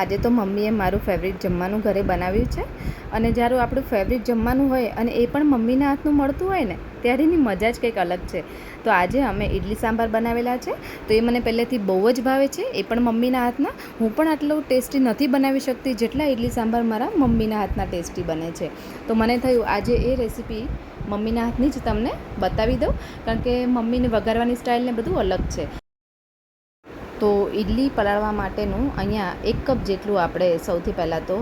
આજે તો મમ્મીએ મારું ફેવરિટ જમવાનું ઘરે બનાવ્યું છે. અને જ્યારે આપણું ફેવરિટ જમવાનું હોય અને એ પણ મમ્મીના હાથનું મળતું હોય ને, ત્યારેની મજા જ કંઈક અલગ છે. તો આજે અમે ઇડલી સાંભાર બનાવેલા છે. તો એ મને પહેલેથી બહુ જ ભાવે છે. એ પણ મમ્મીના હાથના. હું પણ આટલું ટેસ્ટી નથી બનાવી શકતી જેટલા ઇડલી સાંભાર મારા મમ્મીના હાથના ટેસ્ટી બને છે. તો મને થયું આજે એ રેસીપી મમ્મીના હાથની જ તમને બતાવી દઉં, કારણ કે મમ્મીને વઘારવાની સ્ટાઇલને બધું અલગ છે. તો ઇડલી પલાળવા માટેનું અહીંયા એક કપ જેટલું આપણે સૌથી પહેલાં તો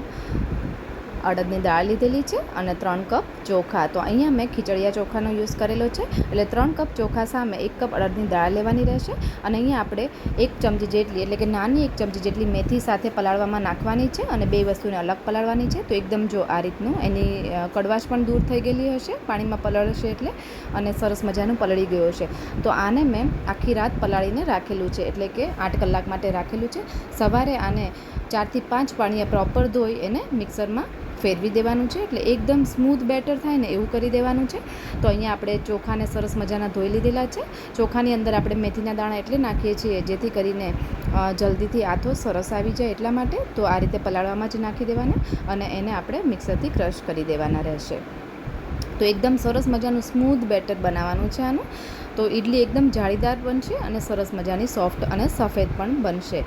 અડદની દાળ લીધેલી છે અને ત્રણ કપ ચોખા. તો અહીંયા મેં ખીચડિયા ચોખાનો યુઝ કરેલો છે. એટલે ત્રણ કપ ચોખા સામે એક કપ અડદની દાળ લેવાની રહેશે. અને અહીંયા આપણે એક ચમચી જેટલી, એટલે કે નાની એક ચમચી જેટલી મેથી સાથે પલાળવામાં નાખવાની છે અને બે વસ્તુને અલગ પલાળવાની છે. તો એકદમ જો આ રીતનું એની કડવાશ પણ દૂર થઈ ગયેલી હશે. પાણીમાં પલળશે એટલે અને સરસ મજાનું પલળી ગયું હશે. તો આને મેં આખી રાત પલાળીને રાખેલું છે. એટલે કે આઠ કલાક માટે રાખેલું છે. સવારે આને ચારથી પાંચ પાણીએ પ્રોપર ધોઈ એને મિક્સરમાં ફેરવી દેવાનું છે એટલે એકદમ સ્મૂથ બેટર થાય ને એવું કરી દેવાનું છે. તો અહીંયા આપણે ચોખાને સરસ મજાના ધોઈ લીધેલા છે. ચોખાની અંદર આપણે મેથીના દાણા એટલે નાખીએ છીએ, જેથી કરીને જલ્દીથી આથો સરસ આવી જાય એટલા માટે. તો આ રીતે પલાળવામાં જ નાખી દેવાના અને એને આપણે મિક્સરથી ક્રશ કરી દેવાના રહેશે. તો એકદમ સરસ મજાનું સ્મૂથ બેટર બનાવવાનું છે આનું. તો ઇડલી એકદમ જાળીદાર બનશે અને સરસ મજાની સોફ્ટ અને સફેદ પણ બનશે.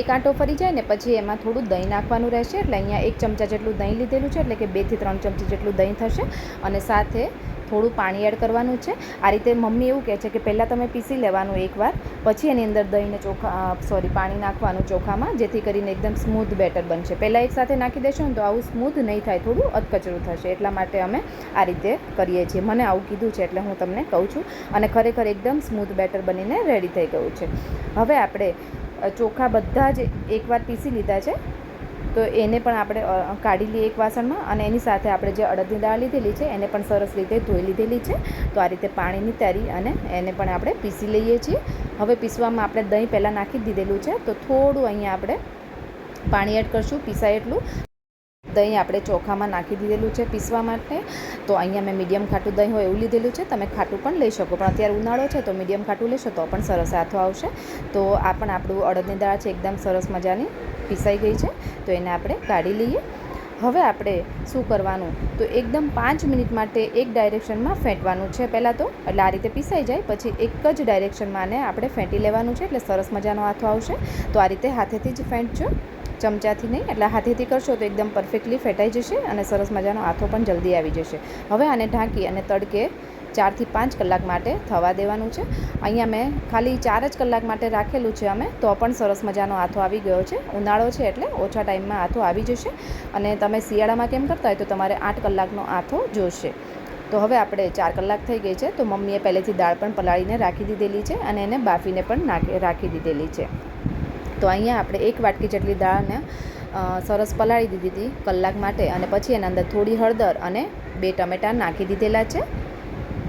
એક આંટો ફરી જાય ને પછી એમાં થોડું દહીં નાખવાનું રહેશે. એટલે અહીંયા એક ચમચા જેટલું દહીં લીધેલું છે, એટલે કે બેથી ત્રણ ચમચી જેટલું દહીં થશે અને સાથે થોડું પાણી એડ કરવાનું છે. આ રીતે મમ્મી એવું કહે છે કે પહેલાં તમે પીસી લેવાનું એકવાર પછી એની અંદર દહીંને ચોખા સોરી પાણી નાખવાનું ચોખામાં, જેથી કરીને એકદમ સ્મૂથ બેટર બનશે. પહેલાં એક સાથે નાખી દેશો ને તો આવું સ્મૂથ નહીં થાય, થોડું અધકચરું થશે. એટલા માટે અમે આ રીતે કરીએ છીએ. મને આવું કીધું છે એટલે હું તમને કહું છું. અને ખરેખર એકદમ સ્મૂથ બેટર બનીને રેડી થઈ ગયું છે. હવે આપણે ચોખા બધા જ એકવાર પીસી લીધા છે. તો એને પણ આપણે કાઢી લઈએ એક વાસણમાં અને એની સાથે આપણે જે અડદની દાળ લીધેલી છે, એને પણ સરસ રીતે ધોઈ લીધેલી છે. તો આ રીતે પાણીની તારી અને એને પણ આપણે પીસી લઈએ છીએ. હવે પીસવામાં આપણે દહીં પહેલાં નાખી દીધેલું છે. તો થોડું અહીંયા આપણે પાણી એડ કરશું, પીસાય એટલું. દહીં આપણે ચોખામાં નાખી દીધેલું છે પીસવા માટે. તો અહીંયા મેં મીડિયમ ખાટું દહીં હોય એવું લીધેલું છે. તમે ખાટું પણ લઈ શકો. પણ અત્યારે ઉનાળો છે તો મીડિયમ ખાટું લેશો તો પણ સરસ આથો આવશે. તો આ પણ આપણું અડદની દાળ છે, એકદમ સરસ મજાની પીસાઈ ગઈ છે. તો એને આપણે કાઢી લઈએ. હવે આપણે શું કરવાનું? તો એકદમ પાંચ મિનિટ માટે એક ડાયરેક્શનમાં ફેંટવાનું છે પહેલાં તો. એટલે આ રીતે પીસાઈ જાય, પછી એક જ ડાયરેક્શનમાં આને આપણે ફેંટી લેવાનું છે. એટલે સરસ મજાનો હાથો આવશે. તો આ રીતે હાથેથી જ ફેંટજો. ચમચાથી નહીં, એટલે હાથેથી કરશો તો એકદમ પરફેક્ટલી ફેટાઈ જશે અને સરસ મજાનો આથો પણ જલ્દી આવી જશે. હવે આને ઢાંકી અને તડકે ચારથી પાંચ કલાક માટે થવા દેવાનું છે. અહીંયા મેં ખાલી ચાર જ કલાક માટે રાખેલું છે અમે, તો પણ સરસ મજાનો હાથો આવી ગયો છે. ઉનાળો છે એટલે ઓછા ટાઈમમાં હાથો આવી જશે. અને તમે શિયાળામાં કેમ કરતા હોય તો તમારે આઠ કલાકનો આથો જોશે. તો હવે આપણે ચાર કલાક થઈ ગઈ છે, તો મમ્મીએ પહેલેથી દાળ પણ પલાળીને રાખી દીધેલી છે અને એને બાફીને પણ નાખી, રાખી દીધેલી છે. તો અહીંયા આપણે એક વાટકી જેટલી દાળને સરસ પલાળી દીધી હતી કલાક માટે અને પછી એના અંદર થોડી હળદર અને બે ટમેટાં નાખી દીધેલા છે.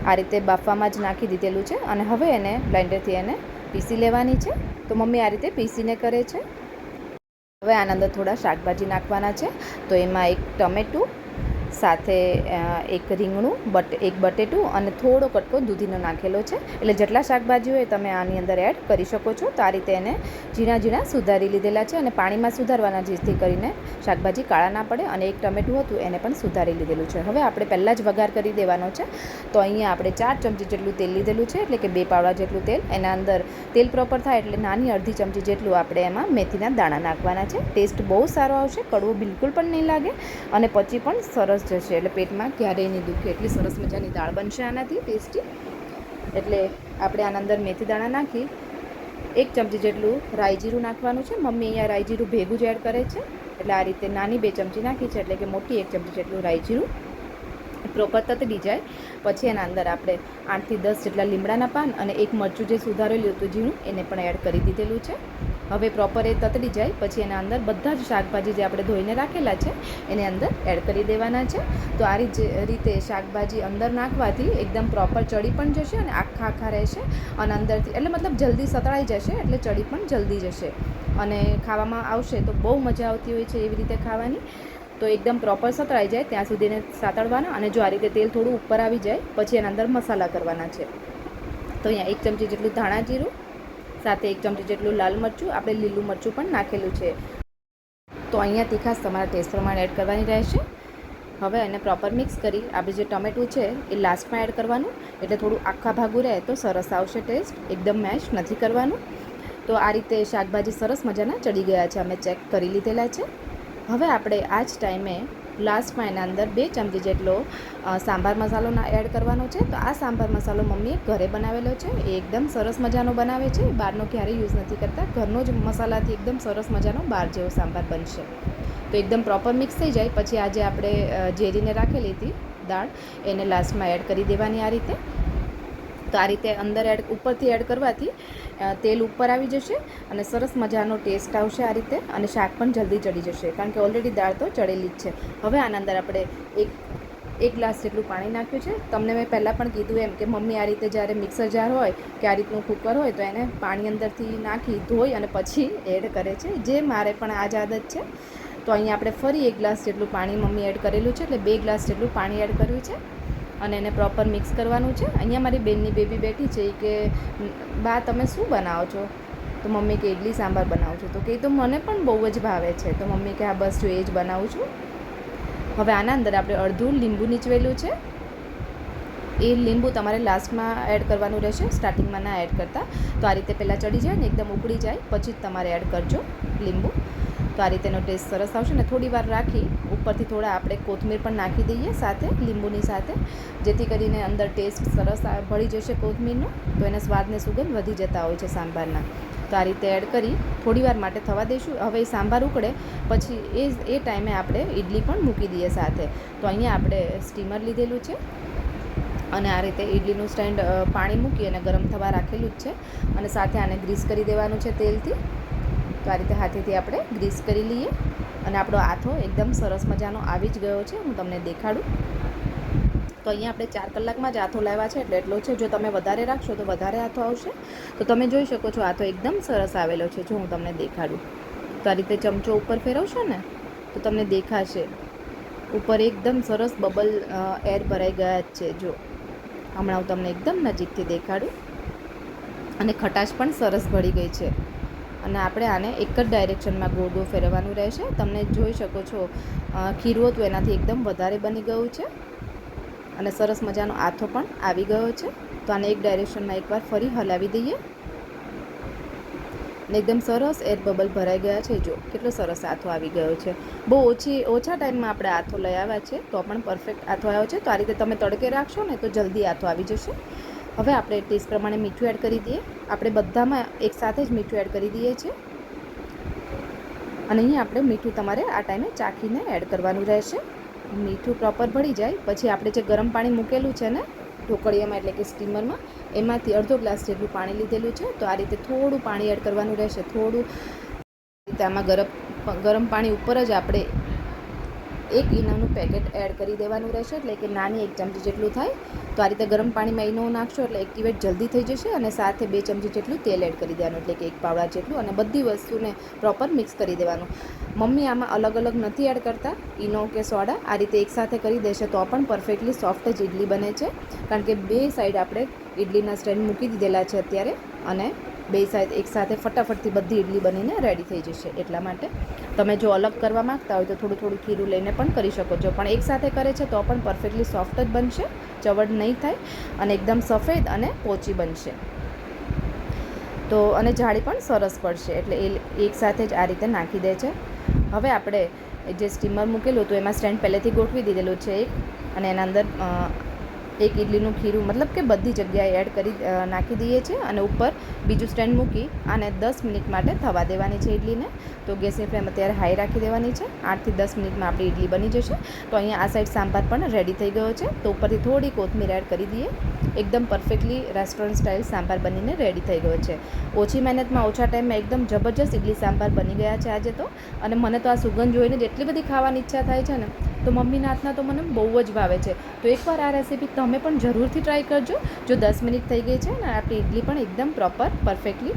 આ રીતે બાફવામાં જ નાખી દીધેલું છે અને હવે એને બ્લેન્ડરથી એને પીસી લેવાની છે. તો મમ્મી આ રીતે પીસીને કરે છે. હવે આના અંદર થોડા શાકભાજી નાખવાના છે. તો એમાં એક ટમેટું સાથે એક રીંગણું, બટ, એક બટેટું અને થોડો કટકો દૂધીનો નાખેલો છે. એટલે જેટલા શાકભાજી હોય તમે આની અંદર એડ કરી શકો છો. તો આ રીતે એને ઝીણા ઝીણા સુધારી લીધેલા છે અને પાણીમાં સુધારવાના જેથી કરીને શાકભાજી કાળા ના પડે અને એક ટમેટું હતું એને પણ સુધારી લીધેલું છે. હવે આપણે પહેલાં જ વઘાર કરી દેવાનો છે. તો અહીંયા આપણે ચાર ચમચી જેટલું તેલ લીધેલું છે, એટલે કે બે પાવડા જેટલું તેલ. એના અંદર તેલ પ્રોપર થાય એટલે નાની અડધી ચમચી જેટલું આપણે એમાં મેથીના દાણા નાખવાના છે. ટેસ્ટ બહુ સારો આવશે, કડવો બિલકુલ પણ નહીં લાગે અને પછી પણ સરસ જશે એટલે પેટમાં ક્યારેય નહીં દુખે. એટલી સરસ મજાની દાળ બનશે આનાથી, ટેસ્ટી. એટલે આપણે આના અંદર મેથી દાણા નાખી, એક ચમચી જેટલું રાઈ જીરું નાખવાનું છે. મમ્મી અહીંયા રાઈ જીરું ભેગું જ એડ કરે છે. એટલે આ રીતે નાની બે ચમચી નાખી છે, એટલે કે મોટી એક ચમચી જેટલું રાઈ જીરું. પ્રોપર તતડી જાય. પછી એના અંદર આપણે આઠથી દસ જેટલા લીમડાના પાન અને એક મરચું જે સુધારેલું હતું ઝીણું, એને પણ એડ કરી દીધેલું છે. હવે પ્રોપર એ તતડી જાય, પછી એના અંદર બધા જ શાકભાજી જે આપણે ધોઈને રાખેલા છે, એને અંદર એડ કરી દેવાના છે. તો આ રીત શાકભાજી અંદર નાખવાથી એકદમ પ્રોપર ચડી પણ જશે અને આખા આખા રહેશે. અને અંદરથી, એટલે મતલબ જલ્દી સતળાઈ જશે, એટલે ચડી પણ જલ્દી જશે. અને ખાવામાં આવશે તો બહુ મજા આવતી હોય છે એવી રીતે ખાવાની. તો એકદમ પ્રોપર સતળાઈ જાય, ત્યાં સુધી એને સાતળવાના અને જો આ રીતે તેલ થોડું ઉપર આવી જાય, પછી એના અંદર મસાલા કરવાના છે. તો અહીંયા એક ચમચી જેટલું ધાણા જીરું સાથે એક ચમચી જેટલું લાલ મરચું, આપણે લીલું મરચું પણ નાખેલું છે. તો અહીંયા તીખાશ તમારા ટેસ્ટ પ્રમાણે એડ કરવાની રહેશે. હવે એને પ્રોપર મિક્સ કરી આપણે જે ટમેટું છે, એ લાસ્ટમાં એડ કરવાનું. એટલે થોડું આખા ભાગું રહે તો સરસ આવશે ટેસ્ટ એકદમ મેશ નથી કરવાનું. તો આ રીતે શાકભાજી સરસ મજાના ચડી ગયા છે. અમે ચેક કરી લીધેલા છે. હવે આપણે આ જ ટાઈમે લાસ્ટમાં એના અંદર બે ચમચી જેટલો સાંભાર મસાલો એડ કરવાનો છે. તો આ સાંભાર મસાલો મમ્મીએ ઘરે બનાવેલો છે. એ એકદમ સરસ મજાનો બનાવે છે. બહારનો ક્યારેય યુઝ નથી કરતા. ઘરનો જ મસાલાથી એકદમ સરસ મજાનો બહાર જેવો સાંભાર બનશે. તો એકદમ પ્રોપર મિક્સ થઈ જાય. પછી આજે આપણે ઝેરીને રાખેલી હતી દાળ. એને લાસ્ટમાં એડ કરી દેવાની આ રીતે. તો આ રીતે અંદર એડ ઉપરથી એડ કરવાથી તેલ ઉપર આવી જશે અને સરસ મજાનો ટેસ્ટ આવશે આ રીતે અને શાક પણ જલ્દી ચડી જશે કારણ કે ઓલરેડી દાળ તો ચડેલી જ છે. હવે આના અંદર આપણે એક એક ગ્લાસ જેટલું પાણી નાખ્યું છે. તમને મેં પહેલાં પણ કીધું એમ કે મમ્મી આ રીતે જ્યારે મિક્સર જાર હોય કે આ રીતનું કુકર હોય તો એને પાણી અંદરથી નાખી ધોઈ અને પછી એડ કરે છે. જે મારે પણ આ જ આદત છે. તો અહીંયા આપણે ફરી એક ગ્લાસ જેટલું પાણી મમ્મી એડ કરેલું છે એટલે બે ગ્લાસ જેટલું પાણી એડ કર્યું છે. અને એને પ્રોપર મિક્સ કરવાનું છે. અહીંયા મારી બેનની બેબી બેઠી છે કે, બા, તમે શું બનાવો છો? તો મમ્મી કે ઇડલી સાંભાર બનાવું છું. તો કે, "ઈ તો મને પણ બહુ જ ભાવે છે. તો મમ્મી કે, હા, બસ જો, એ જ બનાવું છું. હવે આના અંદર આપણે અડધું લીંબુ નીચવેલું છે. એ લીંબુ તમારે લાસ્ટમાં એડ કરવાનું રહેશે સ્ટાર્ટિંગમાં ના એડ કરતાં. તો આ રીતે પહેલાં ચડી જાય ને એકદમ ઉકળી જાય, પછી જ તમારે એડ કરજો લીંબુ. તો આ રીતેનો ટેસ્ટ સરસ આવશે ને થોડી વાર રાખી ઉપરથી થોડા આપણે કોથમીર પણ નાખી દઈએ સાથે, લીંબુની સાથે, જેથી કરીને અંદર ટેસ્ટ સરસ ભળી જશે કોથમીરનો, તો એના સ્વાદને સુગંધ વધી જતા હોય છે સાંભારના. તો આ રીતે એડ કરી થોડી વાર માટે થવા દઈશું. હવે સાંભાર ઉકળે, પછી એ એ ટાઈમે આપણે ઇડલી પણ મૂકી દઈએ સાથે. તો અહીંયા આપણે સ્ટીમર લીધેલું છે અને આ રીતે ઇડલીનું સ્ટેન્ડ પાણી મૂકી અને ગરમ થવા રાખેલું જ છે. અને સાથે આને ગ્રીસ કરી દેવાનું છે તેલથી. તો આ રીતે હાથેથી આપણે ગ્રીસ કરી લઈએ. અને આપણો આથો એકદમ સરસ મજાનો આવી જ ગયો છે. હું તમને દેખાડું. તો અહીંયા આપણે ચાર કલાકમાં જ આથો લાવ્યા છે. એટલે એટલો છે, જો તમે વધારે રાખશો તો વધારે આથો આવશે. તો તમે જોઈ શકો છો, આથો એકદમ સરસ આવેલો છે. જો હું તમને દેખાડું. તો આ રીતે ચમચો ઉપર ફેરવશો ને, તો તમને દેખાશે. ઉપર એકદમ સરસ બબલ એર ભરાઈ ગયા જ છે. જો, હમણાં હું તમને એકદમ નજીકથી દેખાડું. અને ખટાશ પણ સરસ ભળી ગઈ છે. અને આપણે આને એક જ ડાયરેક્શનમાં ગોળ ગોળ ફેરવવાનું રહેશે. તમને જોઈ શકો છો ખીરવો તો એનાથી એકદમ વધારે બની ગયું છે અને સરસ મજાનો આથો પણ આવી ગયો છે. તો આને એક ડાયરેક્શનમાં એકવાર ફરી હલાવી દઈએ. અને એકદમ સરસ એર બબલ ભરાઈ ગયા છે. જો, કેટલો સરસ આથો આવી ગયો છે. બહુ ઓછી, ઓછા ટાઈમમાં આપણે આથો લઈ આવ્યા છે. તો પણ પરફેક્ટ આથો આવ્યો છે. તો આ રીતે તમે તડકે રાખશો ને તો જલ્દી આથો આવી જશે. હવે આપણે ટેસ્ટ પ્રમાણે મીઠું એડ કરી દઈએ. આપણે બધામાં એકસાથે જ મીઠું એડ કરી દઈએ છીએ. અને અહીંયા આપણે મીઠું તમારે આ ટાઈમે ચાખીને એડ કરવાનું રહેશે. મીઠું પ્રોપર ભળી જાય. પછી આપણે જે ગરમ પાણી મૂકેલું છે ને, ઢોકળિયામાં એટલે કે સ્ટીમરમાં, એમાંથી અડધો ગ્લાસ જેટલું પાણી લીધેલું છે. તો આ રીતે થોડું પાણી એડ કરવાનું રહેશે. થોડું, આમાં ગરમ ગરમ પાણી ઉપર જ આપણે એક ઈનોનું પેકેટ એડ કરી દેવાનું રહેશે એટલે કે નાની એક ચમચી જેટલું થાય. તો આ રીતે ગરમ પાણીમાં ઈનો નાખશો એટલે એક્ટિવેટ જલ્દી થઈ જશે અને સાથે બે ચમચી જેટલું તેલ એડ કરી દેવાનું એટલે કે એક પાવડા જેટલું અને બધી વસ્તુને પ્રોપર મિક્સ કરી દેવાનું. મમ્મી આમાં અલગ અલગ નથી એડ કરતા, ઈનો કે સોડા. આ રીતે એકસાથે કરી દેશે તો પણ પરફેક્ટલી સોફ્ટ જ ઇડલી બને છે. કારણ કે બે સાઈડ આપણે ઇડલીના સ્ટેન્ડ મૂકી દીધેલા છે અત્યારે અને બે સાઈડ એકસાથે ફટાફટથી બધી ઇડલી બનીને રેડી થઈ જશે એટલા માટે. તમે જો અલગ કરવા માંગતા હોય તો થોડું થોડું ખીરું લઈને પણ કરી શકો છો. પણ એકસાથે કરે છે તો પણ પરફેક્ટલી સોફ્ટ જ બનશે, ચવડ નહીં થાય અને એકદમ સફેદ અને પોચી બનશે. તો અને જાળી પણ સરસ પડશે એટલે એ એકસાથે જ આ રીતે નાખી દે છે. હવે આપણે જે સ્ટીમર મૂકેલું હતું એમાં સ્ટેન્ડ પહેલેથી ગોઠવી દીધેલું છે એક અને એના અંદર એક ઇડલીનું ખીરું, મતલબ કે બધી જગ્યાએ એડ કરી નાખી દઈએ છીએ અને ઉપર બીજું સ્ટેન્ડ મૂકી અને દસ મિનિટ માટે થવા દેવાની છે ઇડલીને તો ગેસની ફ્લેમ અત્યારે હાઈ રાખી દેવાની છે. આઠથી દસ મિનિટમાં આપણી ઇડલી બની જશે. તો અહીંયા આ સાઈડ સાંભાર પણ રેડી થઈ ગયો છે. તો ઉપરથી થોડી કોથમીર એડ કરી દઈએ. એકદમ પરફેક્ટલી રેસ્ટોરન્ટ સ્ટાઇલ સાંભાર બનીને રેડી થઈ ગયો છે. ઓછી મહેનતમાં ઓછા ટાઈમમાં એકદમ જબરજસ્ત ઇડલી સાંભાર બની ગયા છે આજે તો. અને મને તો આ સુગંધ જોઈને જ એટલી બધી ખાવાની ઈચ્છા થાય છે ને તો મમ્મીના હાથના તો મને બહુ જ ભાવે છે. તો એકવાર આ રેસીપી તમે પણ જરૂરથી ટ્રાય કરજો. જો દસ મિનિટ થઈ ગઈ છે ને આપણી ઇડલી પણ એકદમ પ્રોપર પરફેક્ટલી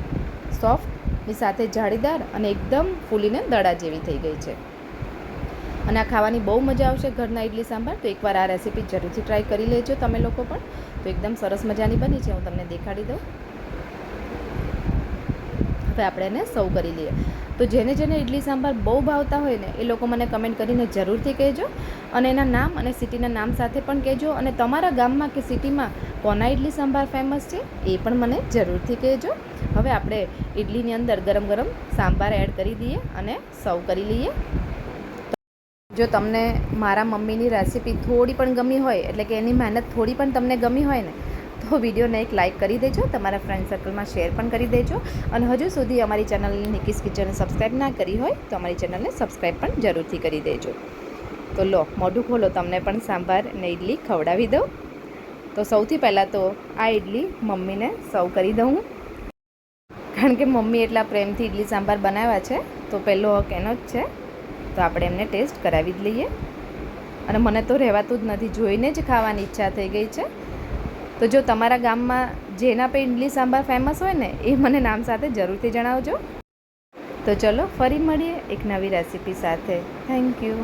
સોફ્ટની સાથે જાળીદાર અને એકદમ ફૂલીને દડા જેવી થઈ ગઈ છે. અને આ ખાવાની બહુ મજા આવશે ઘરના ઇડલી સાંભાર. તો એકવાર આ રેસીપી જરૂરથી ટ્રાય કરી લેજો તમે લોકો પણ. તો એકદમ સરસ મજાની બની છે. હું તમને દેખાડી દઉં. હવે આપણે એને સર્વ કરી લઈએ. તો જેને જેને ઇડલી સાંભાર બહુ ભાવતા હોય ને, એ લોકો મને કમેન્ટ કરીને જરૂરથી કહેજો. અને એના નામ અને સિટીના નામ સાથે પણ કહેજો. અને તમારા ગામમાં કે સિટીમાં કોના ઇડલી સાંભાર ફેમસ છે, એ પણ મને જરૂરથી કહેજો. હવે આપણે ઇડલીની અંદર ગરમ ગરમ સાંભાર એડ કરી દઈએ અને સર્વ કરી લઈએ. જો તમને મારા મમ્મીની રેસિપી થોડી પણ ગમી હોય, એટલે કે એની મહેનત થોડી પણ તમને ગમી હોય ને તો વિડીયોને એક લાઇક કરી દેજો, તમારા ફ્રેન્ડ સર્કલમાં શેર પણ કરી દેજો અને હજુ સુધી અમારી ચેનલ નિકીસ કિચન સબસ્ક્રાઈબ ના કરી હોય તો અમારી ચેનલને સબસ્ક્રાઈબ પણ જરૂરથી કરી દેજો. તો લો, મોઢું ખોલો, તમને પણ સાંભાર ને ઇડલી ખવડાવી દઉં. તો સૌથી પહેલાં તો આ ઇડલી મમ્મીને સર્વ કરી દઉં કારણ કે મમ્મી એટલા પ્રેમથી ઇડલી સાંભાર બનાવ્યા છે, તો પહેલો હક એનો જ છે. તો આપણે એમને ટેસ્ટ કરાવી જ લઈએ. અને મને તો રહેવાતું જ નથી, જોઈને જ ખાવાની ઈચ્છા થઈ ગઈ છે. તો જો તમારા ગામમાં જેના પે ઇડલી સાંભાર ફેમસ હોય ને, એ મને નામ સાથે જરૂરથી જણાવજો. તો ચલો ફરી મળીએ એક નવી રેસિપી સાથે. Thank you